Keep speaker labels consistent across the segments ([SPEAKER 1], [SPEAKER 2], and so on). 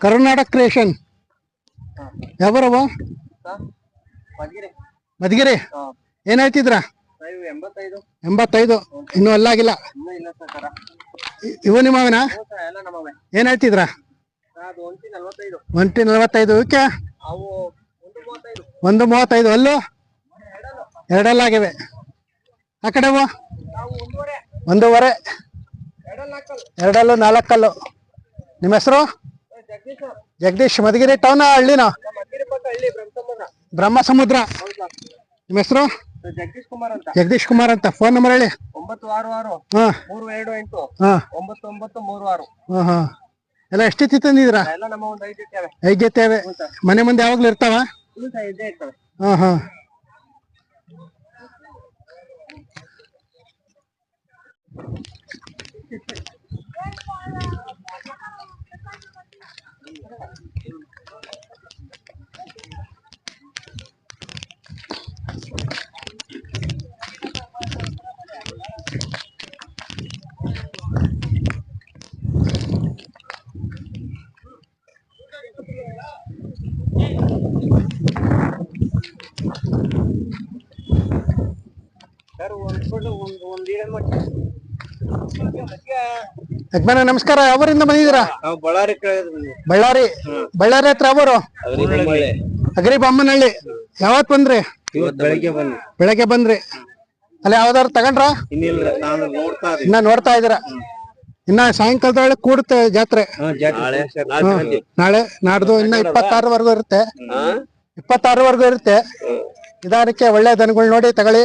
[SPEAKER 1] Karnataka creation. ಯಾವ ಮಧುಗಿರಿ. ಏನ್ ಹೇಳ್ತಿದ್ರ
[SPEAKER 2] ಎಂಬತ್ತೈದು.
[SPEAKER 1] ಇನ್ನು ಅಲ್ಲಾಗಿಲ್ಲ ಇವ
[SPEAKER 2] ನಮ್ಮವೆ
[SPEAKER 1] ಏನ್ ಹೇಳ್ತಿದ್ರ
[SPEAKER 2] ಒಂಟಿ ನಲ್ವತ್ತೈದು. ಓಕೆ. ಒಂದು ಮೂವತ್ತೈದು.
[SPEAKER 1] ಅಲ್ಲು? ಎರಡೆಲ್ಲ ಆಗಿವೆ ಎರಡಲ್ಲಾಗಿವೆ. ಆ
[SPEAKER 2] ಕಡೆ ಒಂದೂವರೆ. ಎರಡಲ್ಲೂ
[SPEAKER 1] ನಾಲ್ಕಲ್ಲು. ನಿಮ್ಮ ಹೆಸರು?
[SPEAKER 2] ಜಗದೀಶ್
[SPEAKER 1] ಮಧುಗಿರಿ ಟೌನ್ ಹಳ್ಳಿನ? ಬ್ರಹ್ಮ ಸಮುದ್ರ ನಿಮ್ಮ ಹೆಸರು?
[SPEAKER 2] ಸರ್ ಜಗದೀಶ್ ಕುಮಾರ್ ಅಂತ.
[SPEAKER 1] ಜಗದೀಶ್ ಕುಮಾರ್ ಅಂತ ಫೋನ್ ನಂಬರ್ ಹೇಳಿ.
[SPEAKER 2] ಒಂಬತ್ತು ಆರು ಆರು ಮೂರು ಎರಡು ಎಂಟು ಒಂಬತ್ತು ಒಂಬತ್ತು ಮೂರು ಆರು
[SPEAKER 1] ಎಲ್ಲ ಎಷ್ಟಿತ್ತು ತಂದಿದ್ದೀರಾ?
[SPEAKER 2] ಎಲ್ಲ ನಮ್ಮ ಒಂದು ಐದು
[SPEAKER 1] ಜೊತೆ ಮನೆ ಮುಂದೆ ಯಾವಾಗ್ಲೂ ಇರ್ತವೆ? ಹಾ ಹಾ.
[SPEAKER 2] ಸರ್ ಒಂದು ಫೋಟೋ ಒಂದು ಒಂದು ಈಡನ್ ಮಾಡಿ
[SPEAKER 1] ಯಜಮಾನ ನಮಸ್ಕಾರ. ಯಾವರಿಂದ ಬಂದಿದ್ದೀರಾ?
[SPEAKER 2] ನಾವು ಬಳ್ಳಾರಿ
[SPEAKER 1] ಬಳ್ಳಾರಿ. ಬಳ್ಳಾರಿ ಹತ್ರ ಅವರು ಅಗ್ರಿ ಬೊಮ್ಮನಹಳ್ಳಿ. ಯಾವತ್ ಬಂದ್ರಿ?
[SPEAKER 2] ಇವತ್ತು ಬೆಳಗ್ಗೆ
[SPEAKER 1] ಬಂದ್ರಿ. ಅಲ್ಲಿ ಯಾವ್ದಾದ್ರು ತಗೊಂಡ್ರ?
[SPEAKER 2] ಇನ್ನಿಲ್ಲ ನಾನು ನೋಡ್ತಾ
[SPEAKER 1] ಇನ್ನ ನೋಡ್ತಾ ಇದೀರ ಇನ್ನ ಸಾಯಂಕಾಲದೊಳಗೆ ಕೂಡುತ್ತೆ ಜಾತ್ರೆ. ಹ್ಮ್. ನಾಳೆ? ನಾಡ್ದು ಇನ್ನ ಇಪ್ಪತ್ತಾರವರೆಗೂ ಇರುತ್ತೆ. ಇಪ್ಪತ್ತಾರವರೆಗೂ ಇರುತ್ತೆ. ನಿಧಾನಕ್ಕೆ ಒಳ್ಳೆ ದನಗಳು ನೋಡಿ ತಗೊಳ್ಳಿ.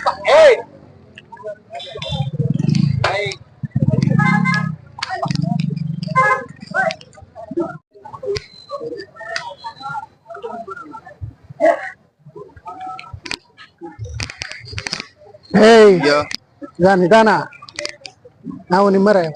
[SPEAKER 2] ನೋಡ್ರಿ ಬರ್ತೀವಿ
[SPEAKER 1] ಏಯ್ ನಿಧಾನ ನಿಧಾನ ನಾವು ನಿಮ್ಮರೇ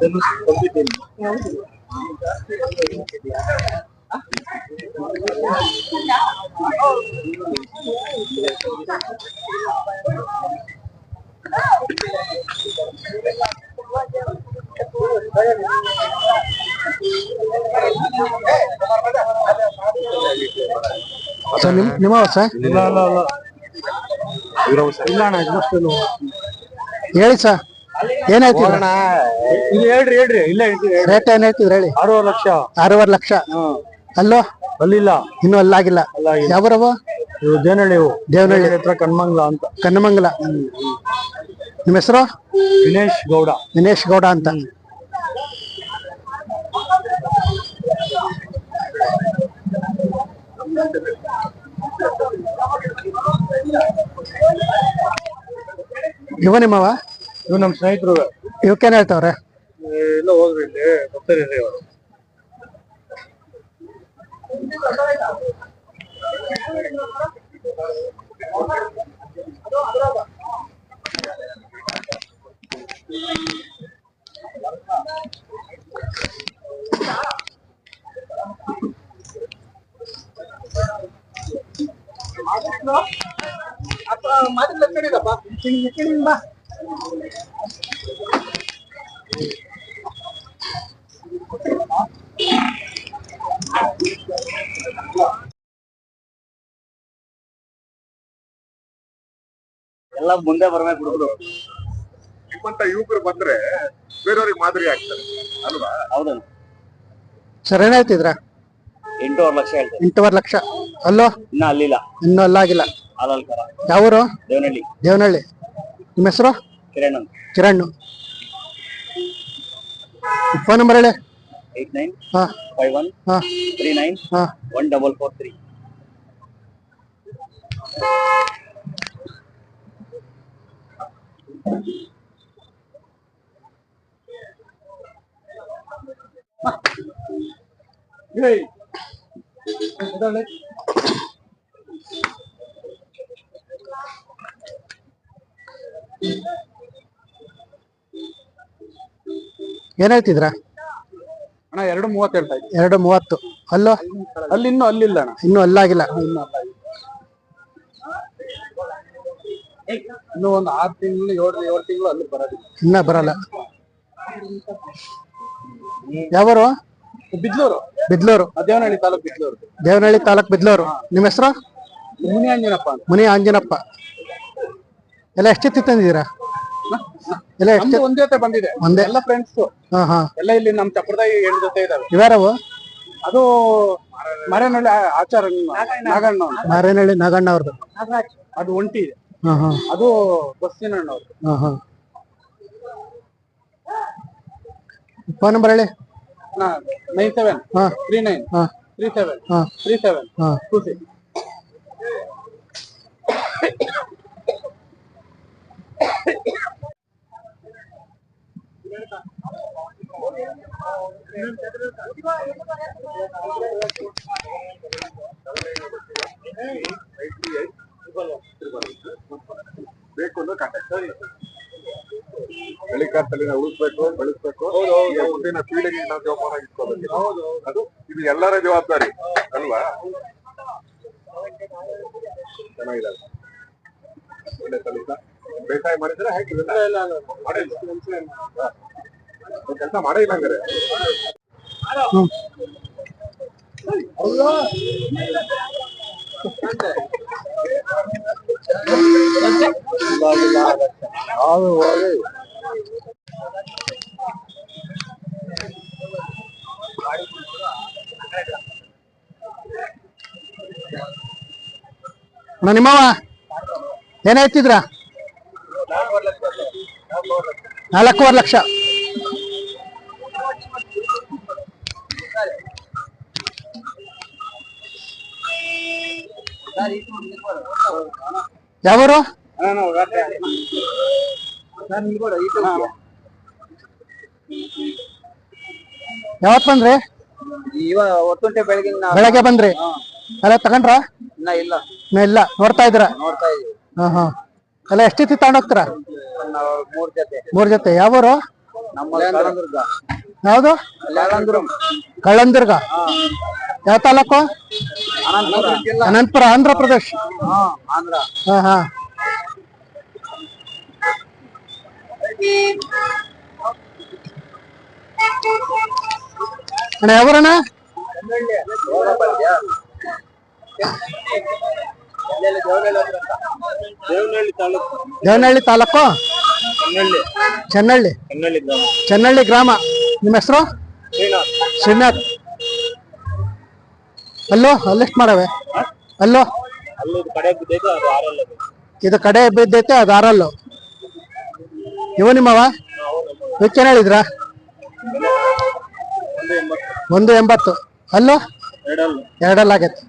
[SPEAKER 1] Temos sir ನಿಮ್ ನಿಮ್ಮ ಸರ್ ಹೇಳಿ ಸರ್ ಏನಾಯ್ತು ಅಣ್ಣ
[SPEAKER 2] ಇಲ್ಲಿ ಹೇಳ್ರಿ ಹೇಳ್ರಿ. ಇಲ್ಲ
[SPEAKER 1] ರೇಟ್ ಏನ್ ಹೇಳ್ತಿದ್ರು ಹೇಳಿ.
[SPEAKER 2] ಆರೂವರೆ ಲಕ್ಷ.
[SPEAKER 1] ಆರೂವರೆ ಲಕ್ಷ. ಅಲ್ಲೋ?
[SPEAKER 2] ಅಲ್ಲಿಲ್ಲ.
[SPEAKER 1] ಇನ್ನೂ ಅಲ್ಲಾಗಿಲ್ಲ. ಯಾವರವ
[SPEAKER 2] ಇವು ದೇನಹಳ್ಳಿ ಇವು
[SPEAKER 1] ದೇವನಹಳ್ಳಿ.
[SPEAKER 2] ಹತ್ರ ಕಣ್ಮಂಗ್ಲ ಅಂತ.
[SPEAKER 1] ಕನ್ನಮಂಗಲ ನಿಮ್ಮ ಹೆಸರು?
[SPEAKER 2] ದಿನೇಶ್ ಗೌಡ.
[SPEAKER 1] ದಿನೇಶ್ ಗೌಡ ಅಂತ. ಇವ ನಿಮ್ಮವ?
[SPEAKER 2] ಇವ್ ನಮ್ ಸ್ನೇಹಿತರು
[SPEAKER 1] ಇವಕ್ಕೇನ್ ಹೇಳ್ತಾವ್ರೆ?
[SPEAKER 2] ಎಲ್ಲ ಹೋದ್ರು ಇಲ್ಲಿ ಬರ್ತಾರೆ ಇವರು Thank. ಎಲ್ಲ ಮುಂದೆ ಬರ್ಬೇಕು ಹುಡುಗರು.
[SPEAKER 3] ನಿಮ್ಮಂತ ಯುವಕರು ಬಂದ್ರೆ ಬೇರೆಯವ್ರಿಗೆ ಮಾದರಿ ಆಗ್ತಾರೆ ಅಲ್ವಾ?
[SPEAKER 2] ಹೌದಲ್ಲ.
[SPEAKER 1] ಸರ್ ಏನಾಯ್ತಿದ್ರ
[SPEAKER 2] ಎಂಟೂವರೆ ಲಕ್ಷ ಹೇಳ್ತಾರೆ
[SPEAKER 1] ಎಂಟೂವರೆ ಲಕ್ಷ. ಅಲ್ಲೋ?
[SPEAKER 2] ಇನ್ನ ಅಲ್ಲಿಲ್ಲ.
[SPEAKER 1] ಇನ್ನೂ ಅಲ್ಲಾಗಿಲ್ಲ. ಯಾವೂರು?
[SPEAKER 2] ದೇವನಹಳ್ಳಿ.
[SPEAKER 1] ದೇವನಹಳ್ಳಿ. ನಿಮ್ಮ ಹೆಸರು?
[SPEAKER 2] ಕಿರಣ್ ಅಂತ.
[SPEAKER 1] ಕಿರಣ್. ಫೋನ್ ನಂಬರ್ ಹೇಳಿ.
[SPEAKER 2] ಏಟ್ ನೈನ್
[SPEAKER 1] ಹಾ.
[SPEAKER 2] ಫೈವ್ ಒನ್
[SPEAKER 1] ಹಾ.
[SPEAKER 2] ತ್ರೀ ನೈನ್
[SPEAKER 1] ಹಾ.
[SPEAKER 2] One double four three.
[SPEAKER 1] ಏನ್ ಹೇಳ್ತಿದ್ರ?
[SPEAKER 4] ಅಣ್ಣ ಎರಡು ಮೂವತ್ತು ಹೇಳ್ತಾ
[SPEAKER 1] ಎರಡು ಮೂವತ್ತು. ಅಲ್ಲೋ?
[SPEAKER 4] ಅಲ್ಲಿ ಇನ್ನೂ ಅಲ್ಲಿಲ್ಲ ಅಣ್ಣ.
[SPEAKER 1] ಇನ್ನೂ ಅಲ್ಲಾಗಿಲ್ಲ.
[SPEAKER 4] ಇನ್ನು ಒಂದು ಆರು ತಿಂಗಳು ಏಳು ಏಳು ತಿಂಗಳು ಅಲ್ಲಿ ಬರೋದಿಲ್ಲ.
[SPEAKER 1] ಇನ್ನ ಬರಲ್ಲ. ಯಾವರು?
[SPEAKER 4] ಬಿದ್ಲೂರು.
[SPEAKER 1] ಬಿದ್ಲೂರು.
[SPEAKER 4] ದೇವನಹಳ್ಳಿ ತಾಲೂಕು ಬಿದ್ಲೂರು.
[SPEAKER 1] ದೇವನಹಳ್ಳಿ ತಾಲೂಕ್ ಬಿದ್ಲೂರು. ನಿಮ್ಮ ಹೆಸರು?
[SPEAKER 4] ಮುನಿ ಆಂಜನಪ್ಪ
[SPEAKER 1] ಮುನಿ ಆಂಜನಪ್ಪ ಎಲ್ಲ ಎಷ್ಟಿತ್ತು ತಂದಿದ್ದೀರಾ? ಎಲ್ಲ
[SPEAKER 4] ನಮ್ದು ಒಂದ್ ಜೊತೆ ಬಂದಿದೆ.
[SPEAKER 1] ಒಂದೇ?
[SPEAKER 4] ಎಲ್ಲ ಫ್ರೆಂಡ್ಸ್
[SPEAKER 1] ಹಾ ಹಾ.
[SPEAKER 4] ಎಲ್ಲ ಇಲ್ಲಿ ನಮ್ ಹೆಣ್ ಜೊತೆ ಇದಾವೆ?
[SPEAKER 1] ಇವ್ಯಾರವು?
[SPEAKER 4] ಅದು ಮರೆನಹಳ್ಳಿ ಆಚಾರ ನಾಗಣ್ಣ.
[SPEAKER 1] ಮಾರೇನಹಳ್ಳಿ ನಾಗಣ್ಣ ಅವ್ರದ್ದು.
[SPEAKER 4] ಅದು ಒಂಟಿ ಇದೆ.
[SPEAKER 1] ಹಾ ಹಾ.
[SPEAKER 4] ಅದು ಬಸ್ಸಿನ ಅವ್ರದ್ದು
[SPEAKER 1] ಹಾ ಹಾ. ಫೋನ್ ನಂಬರ್ ಹೇಳಿ.
[SPEAKER 4] Nine seven.
[SPEAKER 1] ಹಾ.
[SPEAKER 4] Three nine.
[SPEAKER 1] ಹಾ.
[SPEAKER 4] Three seven.
[SPEAKER 1] ಹಾ.
[SPEAKER 4] Three seven.
[SPEAKER 1] ಹಾ.
[SPEAKER 4] Two six.
[SPEAKER 3] ಬೇಕು ಅಂದ್ರೆ ಕಾಂಟ್ಯಾಕ್ಟ್ ತಲೆನ ಉಳಿಸ್ಬೇಕು ಬೆಳೆಸ್ಬೇಕು ಮುಂದಿನ ಪೀಳಿಗೆ ನಾವು ಜವಾಬ್ದಾರ ಇಟ್ಕೋಬೇಕು ಅದು ಇದು ಎಲ್ಲರ ಜವಾಬ್ದಾರಿ ಅಲ್ವಾ? ಚೆನ್ನಾಗಿದೆ ಒಳ್ಳೆ ಸಲೀಸ ಬೇಸಾಯ ಮಾಡಿದ್ರೆ ಹೇಗೆ ಕೆಲಸ ಮಾಡೇ ಇಲ್ಲ ಹಂಗಾರೆ.
[SPEAKER 1] ಅಣ್ಣ ನಿಮ್ಮವ ಏನಾಯ್ತಿದ್ರ ನಾಲ್ಕೂವರೆ ಲಕ್ಷ. ಯಾವರು? ಯಾವತ್ ಬಂದ್ರಿ? ಬೆಳಗ್ಗೆ ಬಂದ್ರಿ? ಎಲ್ಲ ತಗೊಂಡ್ರ?
[SPEAKER 2] ಇಲ್ಲ.
[SPEAKER 1] ನೋಡ್ತಾ ಇದ್ರ
[SPEAKER 2] ಇದೀವಿ
[SPEAKER 1] ಹಾ. ಎಲ್ಲ ಎಷ್ಟಿತ್ತು ತಗೊಂಡ್
[SPEAKER 2] ಹೋಗ್ತಾರ? ಮೂರ್ ಜೊತೆ.
[SPEAKER 1] ಯಾವೂರು? ಯಾವ್ದು? ಕಳ್ಳಂದಿರ್ಗ. ಯಾವ ತಾಲೂಕು?
[SPEAKER 2] ಅನಂತಪುರ
[SPEAKER 1] ಆಂಧ್ರ ಪ್ರದೇಶ್.
[SPEAKER 2] ಹಾ
[SPEAKER 1] ಹಾ. ಅಣ್ಣ ಯಾವೂರಣ್ಣ
[SPEAKER 2] ದೇವನಹಳ್ಳಿ ತಾಲೂಕು?
[SPEAKER 1] ಚೆನ್ನಳ್ಳಿ. ಚೆನ್ನಳ್ಳಿ ಗ್ರಾಮ. ನಿಮ್ಮ ಹೆಸರು?
[SPEAKER 2] ಶ್ರೀನಾಥ್
[SPEAKER 1] ಶ್ರೀನಾಥ್. ಅಲ್ಲೋ, ಅಲ್ಲೆಷ್ಟ್ ಮಾಡವೆ? ಅಲ್ಲೋ? ಇದು ಕಡೆ ಬಿದ್ದೈತೆ, ಅದು ಆರಲ್ಲು. ಇವ ನಿಮ್ಮವ? ವೆಚ್ಚನ ಹೇಳಿದ್ರ?
[SPEAKER 2] ಒಂದು ಎಂಬತ್ತು.
[SPEAKER 1] ಅಲ್ಲೋ? ಎರಡಲ್ಲ ಆಗೈತೆ